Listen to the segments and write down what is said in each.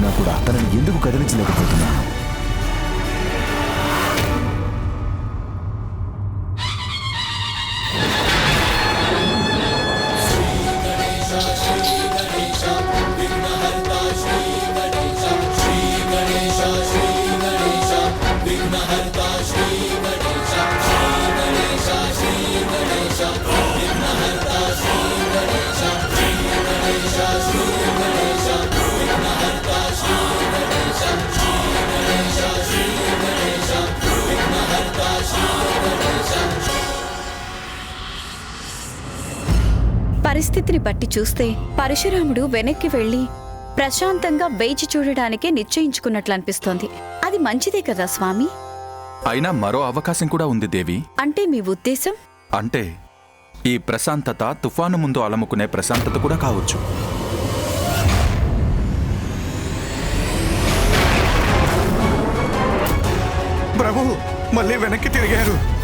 చేసినా కూడా తనని ఎందుకు కదిలించలేకపోతున్నా? పరిస్థితిని బట్టి చూస్తే పరశురాముడు వెనక్కి వెళ్ళి ప్రశాంతంగా వేచి చూడడానికే నిశ్చయించుకున్నట్లు అనిపిస్తోంది అది మంచిదే కదా స్వామి? అయినా మరో అవకాశం కూడా ఉంది దేవి. అంటే మీ ఉద్దేశం? అంటే ఈ ప్రశాంతత తుఫాను ముందు అలముకునే ప్రశాంతత కూడా కావచ్చు. ప్రభు మళ్ళీ వెనక్కి తిరిగారు.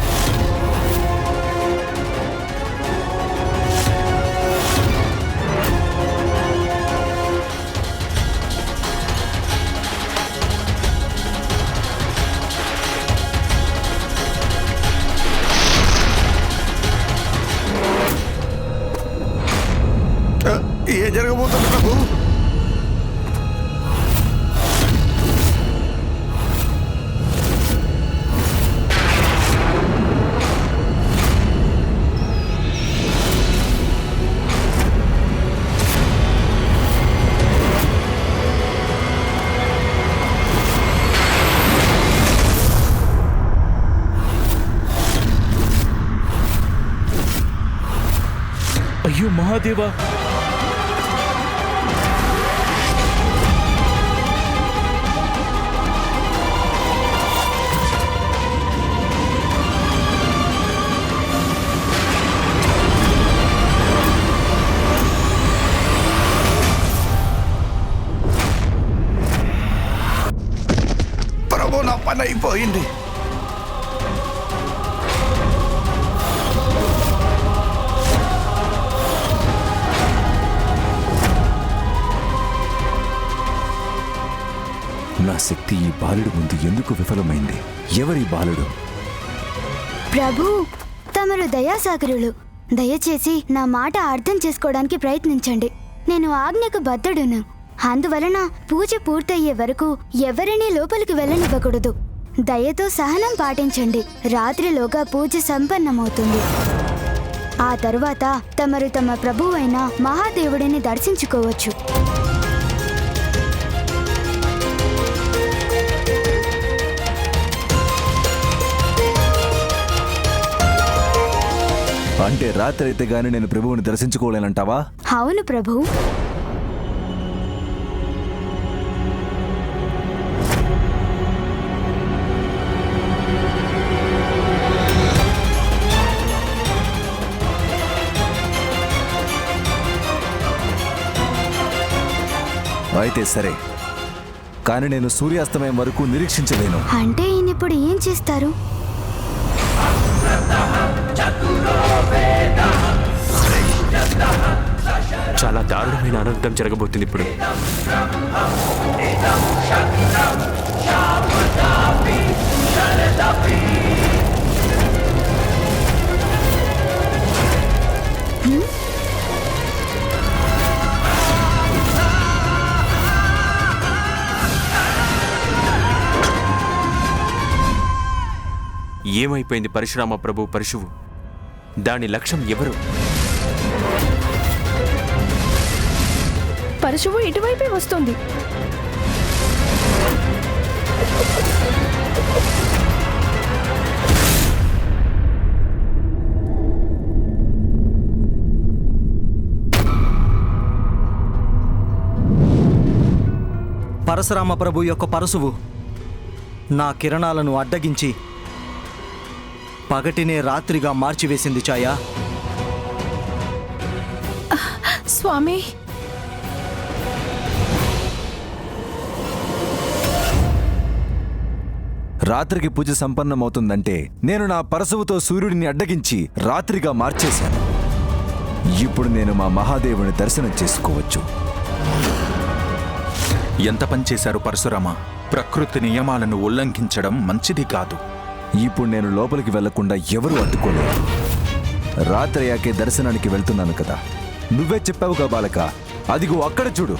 మహాదేవా. నా పని అయిపోయింది. నా శక్తి ఈ బాలుడు ముందు ఎందుకు విఫలమైంది? ఎవరి బాలుడు? ప్రభు తమరు దయాసాగరులు. దయచేసి నా మాట అర్థం చేసుకోవడానికి ప్రయత్నించండి. నేను ఆజ్ఞకు బద్ధుడును. అందువలన పూజ పూర్తయ్యే వరకు ఎవరినీ లోపలికి వెళ్ళనివ్వకూడదు. దయతో సహనం పాటించండి. రాత్రిలోగా పూజ సంపన్నమవుతుంది. ఆ తరువాత తమరు తమ ప్రభువైన మహాదేవుడిని దర్శించుకోవచ్చు. అంటే రాత్రి అయితే గాని నేను ప్రభువుని దర్శించుకోలేనంటావా? అవును ప్రభు. అయితే సరే. కానీ నేను సూర్యాస్తమయం వరకు నిరీక్షించలేను. అంటే ఈయన ఇప్పుడు ఏం చేస్తారు? దారుణమైన అనర్థం జరగబోతుంది ఇప్పుడు. ఏమైపోయింది పరశురామ ప్రభు పరశువు? దాని లక్ష్యం ఎవరు? పరశువు ఇటువైపే వస్తుంది. పరశురామ ప్రభు యొక్క పరశువు నా కిరణాలను అడ్డగించి పగటినే రాత్రిగా మార్చివేసింది ఛాయా. స్వామి రాత్రికి పూజ సంపన్నమవుతుందంటే నేను నా పరశువుతో సూర్యుడిని అడ్డగించి రాత్రిగా మార్చేశాను. ఇప్పుడు నేను మా మహాదేవుని దర్శనం చేసుకోవచ్చు. ఎంత పని చేశారు పరశురామ? ప్రకృతి నియమాలను ఉల్లంఘించడం మంచిది కాదు. ఇప్పుడు నేను లోపలికి వెళ్ళకుండా ఎవరు అడ్డుకోలేరు. రాత్రి అయ్యాకే దర్శనానికి వెళ్తున్నాను కదా. నువ్వే చెప్పావుగా బాలక అదిగో అక్కడ చూడు.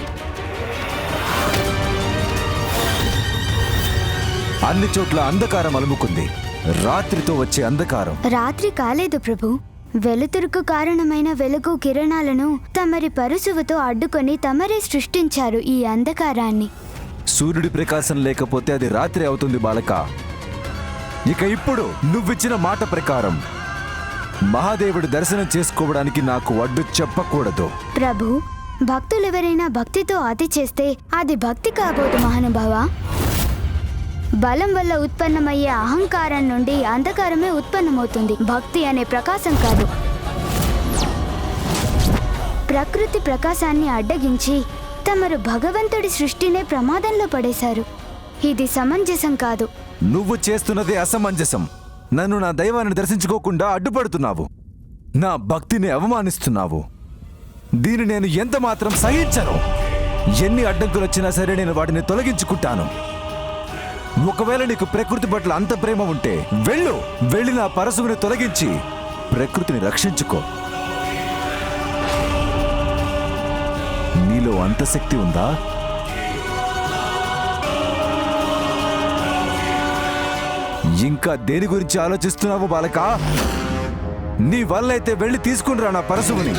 అన్ని చోట్ల అంధకారం అలుముకుంది. రాత్రితో వచ్చే అంధకారం. రాత్రి కాలేదు ప్రభు. వెలుతురుకు కారణమైన వెలుగు కిరణాలను తమరి పరుసువుతో అడ్డుకొని తమరే సృష్టించారు ఈ అంధకారాన్ని. సూర్యుడి ప్రకాశం లేకపోతే అది రాత్రి అవుతుంది బాలక. ఇక ఇప్పుడు నువ్విచ్చిన మాట ప్రకారం. మహాదేవుడి దర్శనం చేసుకోవడానికి నాకు అడ్డు చెప్పకూడదు. ప్రభు భక్తులెవరైనా భక్తితో అతి చేస్తే అది భక్తి కాబోదు మహానుభావ. బలం వల్ల ఉత్పన్నమయ్యే అహంకారం నుండి అంధకారమే ఉత్పన్నమవుతుంది. భక్తి అనే ప్రకాశం కాదు. ప్రకృతి ప్రకాశాన్ని అడ్డగించి తమరు భగవంతుడి సృష్టినే ప్రమాదంలో పడేశారు. ఇది సమంజసం కాదు. నువ్వు చేస్తున్నది అసమంజసం. నన్ను నా దైవాన్ని దర్శించుకోకుండా అడ్డుపడుతున్నావు. నా భక్తిని అవమానిస్తున్నావు. దీన్ని నేను ఎంత మాత్రం సహించను. ఎన్ని అడ్డంకులు వచ్చినా సరే నేను వాటిని తొలగించుకుంటాను. ఒకవేళ నీకు ప్రకృతి పట్ల అంత ప్రేమ ఉంటే వెళ్ళు. వెళ్ళి నా పరశువుని తొలగించి ప్రకృతిని రక్షించుకో. నీలో అంత శక్తి ఉందా? ఇంకా దేని గురించి ఆలోచిస్తున్నావు బాలక? నీ వల్లైతే వెళ్ళి తీసుకునిరా నా పరశువుని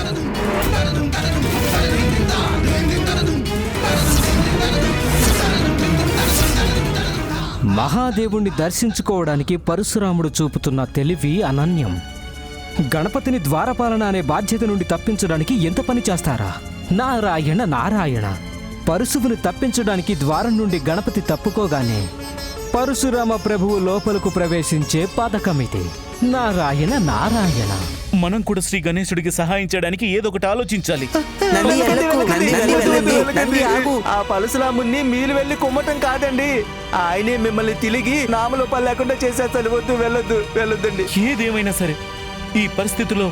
మహాదేవుణ్ణి దర్శించుకోవడానికి పరశురాముడు చూపుతున్న తెలివి అనన్యం. గణపతిని ద్వారపాలన అనే బాధ్యత నుండి తప్పించడానికి ఎంత పని చేస్తారా? నారాయణ నారాయణ. పరశువుని తప్పించడానికి ద్వారం నుండి గణపతి తప్పుకోగానే పరశురామ ప్రభువు లోపలకు ప్రవేశించే పథకమిది. నారాయణ నారాయణ. మనం కూడా శ్రీ గణేశుడికి సహాయం చేయడానికి ఏదో ఒకటి ఆలోచించాలి. ఆ పరశురాముణ్ణి మీరు వెళ్ళి కుమ్మటం కాదండి. ఆయనే మిమ్మల్ని తిరిగి నామలోపాలు లేకుండా చేసేస్తాడు. వద్దు వెళ్ళొద్దు వెళ్ళొద్దండి. ఏదేమైనా సరే ఈ పరిస్థితిలో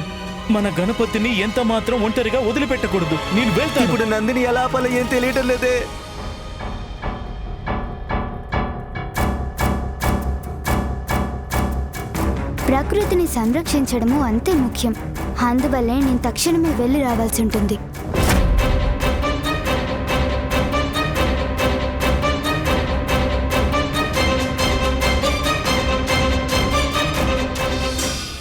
మన గణపతిని ఎంత మాత్రం ఒంటరిగా వదిలిపెట్టకూడదు. నేను వెళ్తాను. ఇప్పుడు నందిని ఎలా ఆపాలో ఏం తెలియటం లేదే. ప్రకృతిని సంరక్షించడము అంతే ముఖ్యం. అందువల్లే నేను తక్షణమే వెళ్ళి రావాల్సి ఉంటుంది.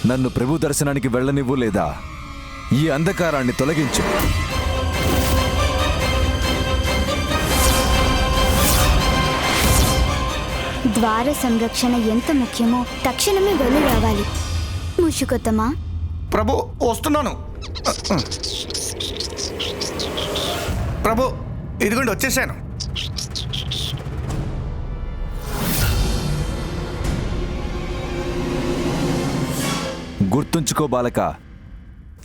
నన్ను ప్రభు దర్శనానికి వెళ్ళనివ్వు లేదా? ఈ అంధకారాన్ని తొలగించు. ద్వార సంరక్షణ ఎంత ముఖ్యమో తక్షణమే వెళ్ళి రావాలి. ముషుకొత్తమా ప్రభు వస్తున్నాను. ప్రభు ఇదిగోండి వచ్చేసాను. గుర్తుంచుకో బాలక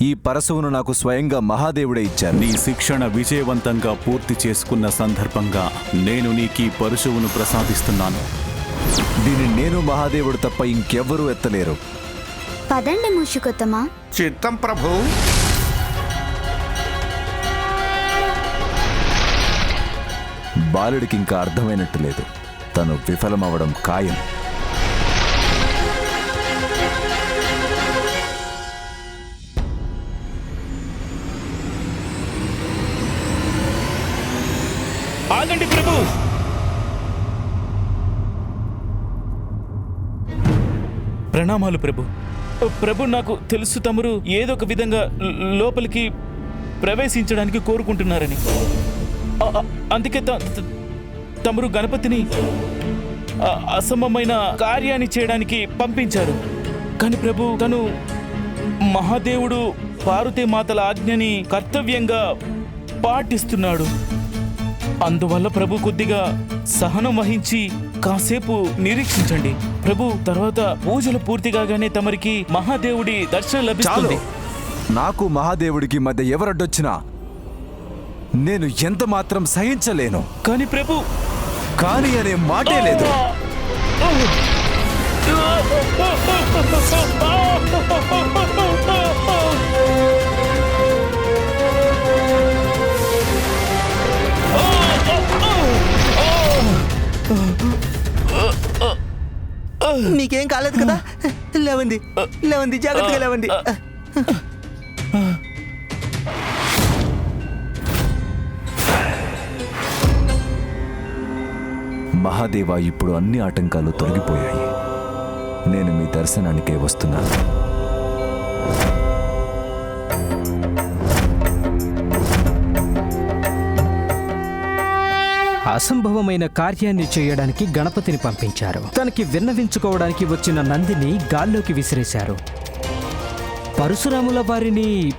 ఈ పరశువును నాకు స్వయంగా మహాదేవుడే ఇచ్చారు. నీ శిక్షణ విజయవంతంగా పూర్తి చేసుకున్న సందర్భంగా నేను నీకీ పరుశువును ప్రసాదిస్తున్నాను. దీన్ని నేను మహాదేవుడు తప్ప ఇంకెవ్వరూ ఎత్తలేరు. పదండి ముషుకొత్తమా. చిత్తం ప్రభు. బాలుడికి ఇంకా అర్థమైనట్టు లేదు. తను విఫలమవడం ఖాయం. ప్రణామాలు ప్రభు. ప్రభు నాకు తెలుసు తమరు ఏదో ఒక విధంగా లోపలికి ప్రవేశించడానికి కోరుకుంటున్నారని. అందుకే త- తమరు గణపతిని అసమమైన కార్యాన్ని చేయడానికి పంపించారు. కానీ ప్రభు తను మహాదేవుడు పార్వతీ మాతల ఆజ్ఞని కర్తవ్యంగా పాటిస్తున్నాడు. అందువల్ల ప్రభు కొద్దిగా సహనం వహించి కాసేపు నిరీక్షించండి. ప్రభు తర్వాత పూజలు పూర్తి కాగానే తమరికి మహాదేవుడి దర్శనం లభిస్తుంది నాకు మహాదేవుడికి మధ్య ఎవరడ్డొచ్చినా నేను ఎంత మాత్రం సహించలేను కానీ ప్రభు కానీ అనే మాటే లేదు ఆ నీకేం కాలేదు కదా? లేవండి. లేవండి జాగ్రత్తగా లేవండి. మహాదేవ ఇప్పుడు అన్ని ఆటంకాలు తొలగిపోయాయి. నేను మీ దర్శనానికే వస్తున్నాను. అసంభవమైన కార్యాన్ని చేయడానికి గణపతిని పంపించారు. తనకి విన్నవించుకోవడానికి వచ్చిన నందిని గాల్లోకి విసిరేశారు. పరశురాముల వారిని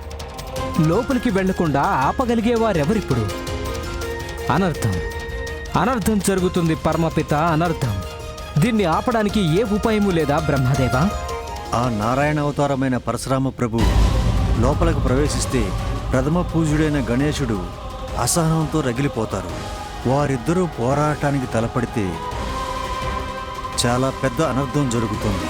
లోపలికి వెళ్ళకుండా ఆపగలిగేవారెవరిప్పుడు? అనర్థం. అనర్థం జరుగుతుంది పరమపిత అనర్థం. దీన్ని ఆపడానికి ఏ ఉపాయము లేదా బ్రహ్మదేవా? ఆ నారాయణ అవతారమైన పరశురామ ప్రభు లోపలకు ప్రవేశిస్తే ప్రథమ పూజుడైన గణేశుడు అసహనంతో రగిలిపోతారు. వారిద్దరూ పోరాటానికి తలపడితే చాలా పెద్ద అనర్థం జరుగుతుంది.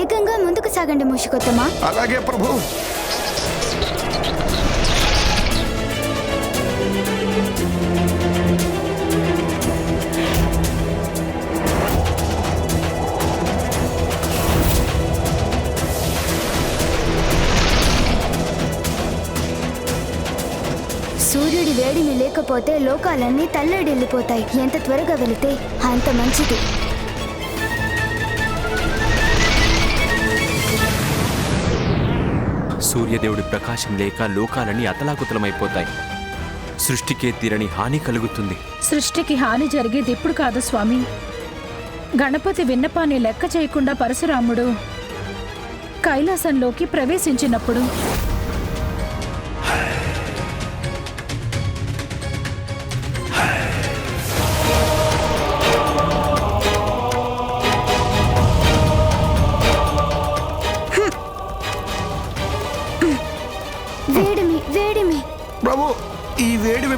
వేగంగా ముందుకు సాగండి ముషికొత్తమా. అలాగే ప్రభు. సూర్యుడి వేడిని లేకపోతే లోకాలన్నీ తల్లడిల్లిపోతాయి. ఎంత త్వరగా వెళితే అంత మంచిది. సూర్యదేవుడి ప్రకాశం లేక లోకాలన్నీ అతలాకుతలమైపోతాయి. సృష్టికే తీరని హాని కలుగుతుంది. సృష్టికి హాని జరిగేది ఇప్పుడు కాదు స్వామి. గణపతి విన్నపాన్ని లెక్క చేయకుండా పరశురాముడు కైలాసంలోకి ప్రవేశించినప్పుడు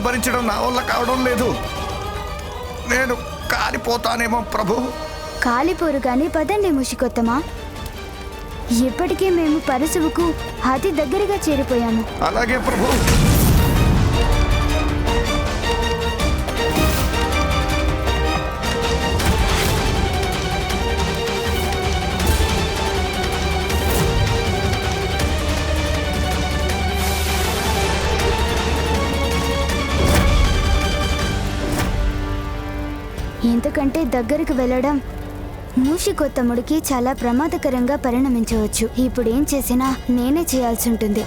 భరించడం నా వల్ల కావడం లేదు. నేను కాలిపోతానేమో ప్రభు. కాలిపోరు గాని పదండి ముషికొత్తమా. ఇప్పటికే మేము పరశువుకు అతి దగ్గరగా చేరిపోయాము. అలాగే ప్రభు. ఎందుకంటే దగ్గరకు వెళ్ళడం మూషికొత్తముడికి చాలా ప్రమాదకరంగా పరిణమించవచ్చు. ఇప్పుడు ఏం చేసినా నేనే చేయాల్సి ఉంటుంది.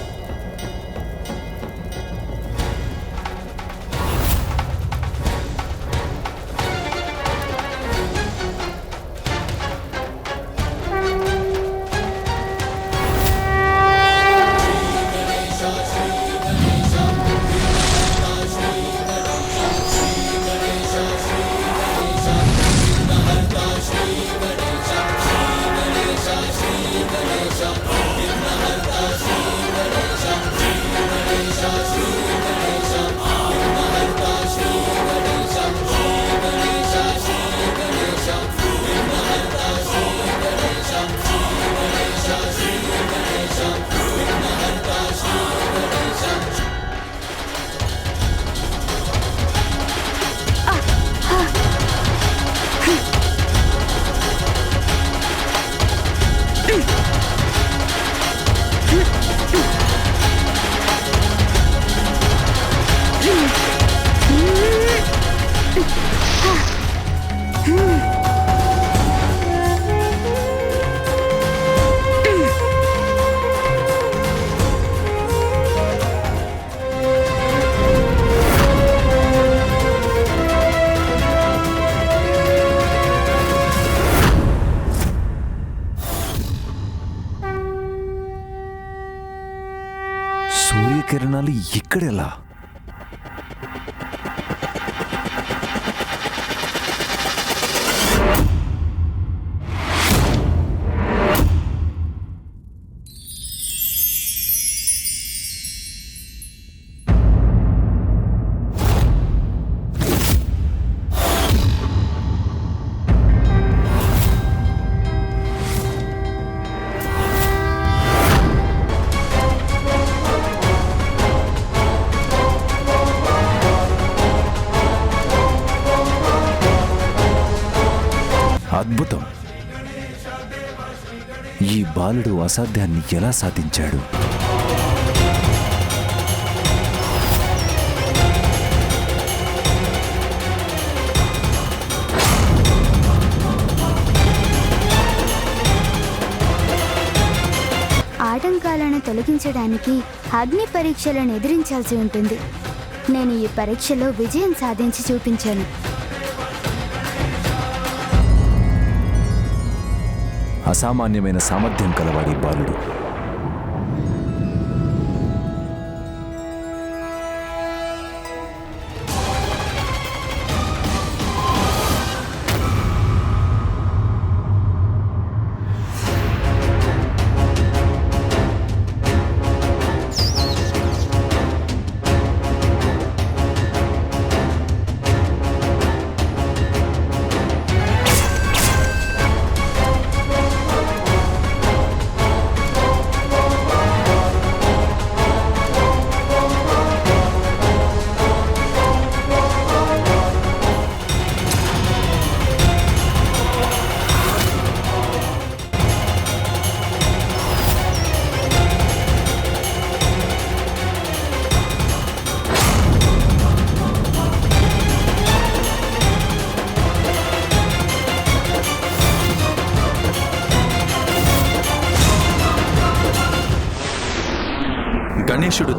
సూర్యకిరణాలు ఇక్కడెలా? అసాధ్యాన్ని ఎలా సాధించాడు? ఆటంకాలను తొలగించడానికి అగ్ని పరీక్షలను ఎదిరించాల్సి ఉంటుంది. నేను ఈ పరీక్షలో విజయం సాధించి చూపించాను. అసామాన్యమైన సామర్థ్యం కలవాడి బాలుడు.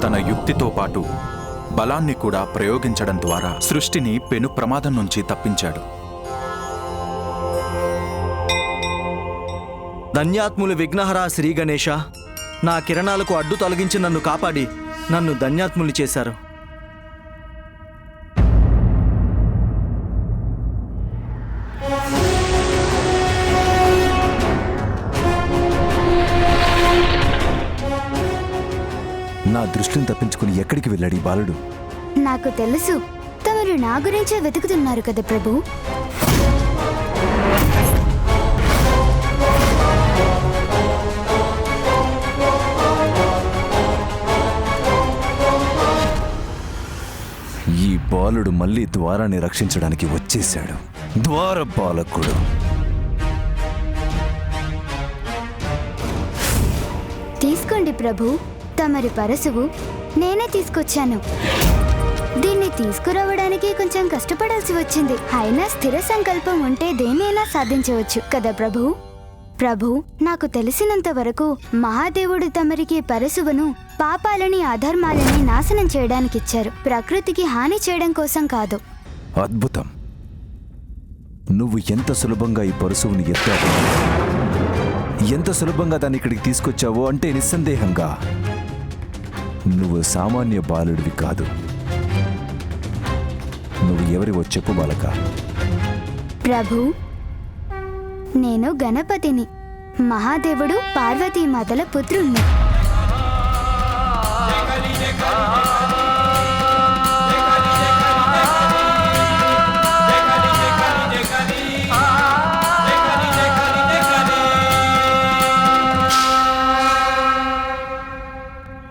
తన యుక్తితో పాటు బలాన్ని కూడా ప్రయోగించడం ద్వారా సృష్టిని పెను ప్రమాదం నుంచి తప్పించాడు. ధన్యాత్ములు విఘ్నహరా శ్రీ గణేష నా కిరణాలకు అడ్డు తొలగించి నన్ను కాపాడి నన్ను ధన్యాత్ములు చేశారు. దృష్టిని తప్పించుకుని ఎక్కడికి వెళ్ళాడు ఈ బాలుడు? నాకు తెలుసు. తమరు నా గురించే వెతుకుతున్నారు కదా ప్రభు. ఈ బాలుడు మళ్ళీ ద్వారాన్ని రక్షించడానికి వచ్చేశాడు. ద్వార బాలకుడు తీసుకోండి ప్రభు. తమరి పరశువు నేనే తీసుకొచ్చాను. దీన్ని తీసుకురావడానికి కొంచెం కష్టపడాల్సి వచ్చింది. అయినా స్థిర సంకల్పం ఉంటే దేనైనా సాధించవచ్చు కదా ప్రభు? ప్రభు నాకు తెలిసినంత వరకు మహాదేవుడు తమరికి పరశువును పాపాలని అధర్మాలని నాశనం చేయడానికి ఇచ్చారు ప్రకృతికి హాని చేయడం కోసం కాదు. అద్భుతం. నువ్వు ఎంత సులభంగా ఈ పరశువుని ఎత్తావు ఎంత సులభంగా దాన్ని ఇక్కడికి తీసుకొచ్చావో అంటే నిస్సందేహంగా. నువ్వు సామాన్య బాలుడివి కాదు. నువ్వు ఎవరివో చెప్పు బాలక. ప్రభు నేను గణపతిని. మహాదేవుడు పార్వతీమాతల పుత్రుణ్ణి.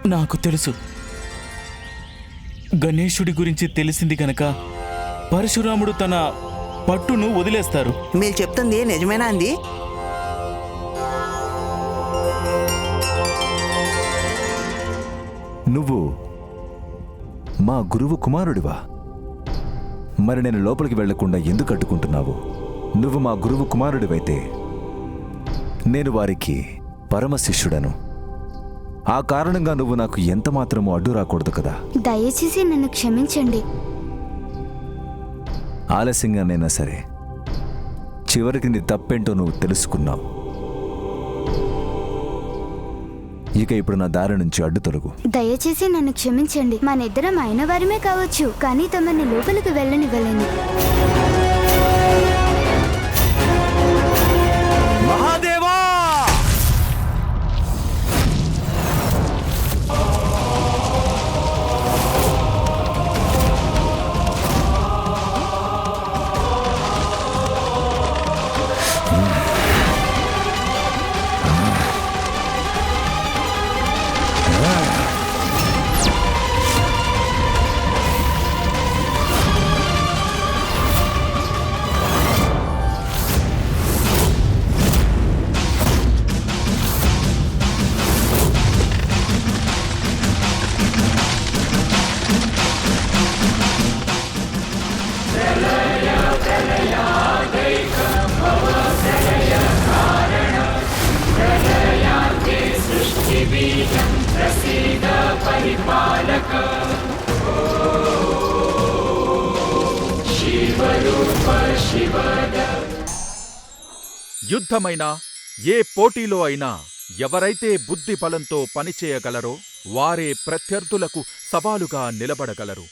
నాకు తెలుసు. గణేశుడి గురించి తెలిసింది గనక పరశురాముడు తన పట్టును వదిలేస్తారు. మీరు చెప్తుంది నిజమేనా అండి? నువ్వు మా గురువు కుమారుడివా? మరి నేను లోపలికి వెళ్ళకుండా ఎందుకు అడ్డుకుంటున్నావు? నువ్వు మా గురువు కుమారుడివైతే నేను వారికి పరమ శిష్యుడను ఆ కారణంగా నువ్వు నాకు ఎంత మాత్రమూ అడ్డు రాకూడదు కదా. దయచేసి నన్ను క్షమించండి. ఆలస్యంగానైనా సరే చివరికి నీ తప్పేంటో నువ్వు తెలుసుకున్నావు. ఇక ఇప్పుడు నా దారి నుంచి అడ్డు తొలగు. దయచేసి నన్ను క్షమించండి. మన ఇద్దరం అయిన వారమే కావచ్చు కానీ తమని లోపలికి వెళ్ళనివ్వలేను. పరిపాలక. యుద్ధమైన యుద్ధమైనా ఏ పోటీలో అయినా ఎవరైతే బుద్ధి బలంతో పనిచేయగలరో వారే ప్రత్యర్థులకు సవాలుగా నిలబడగలరు.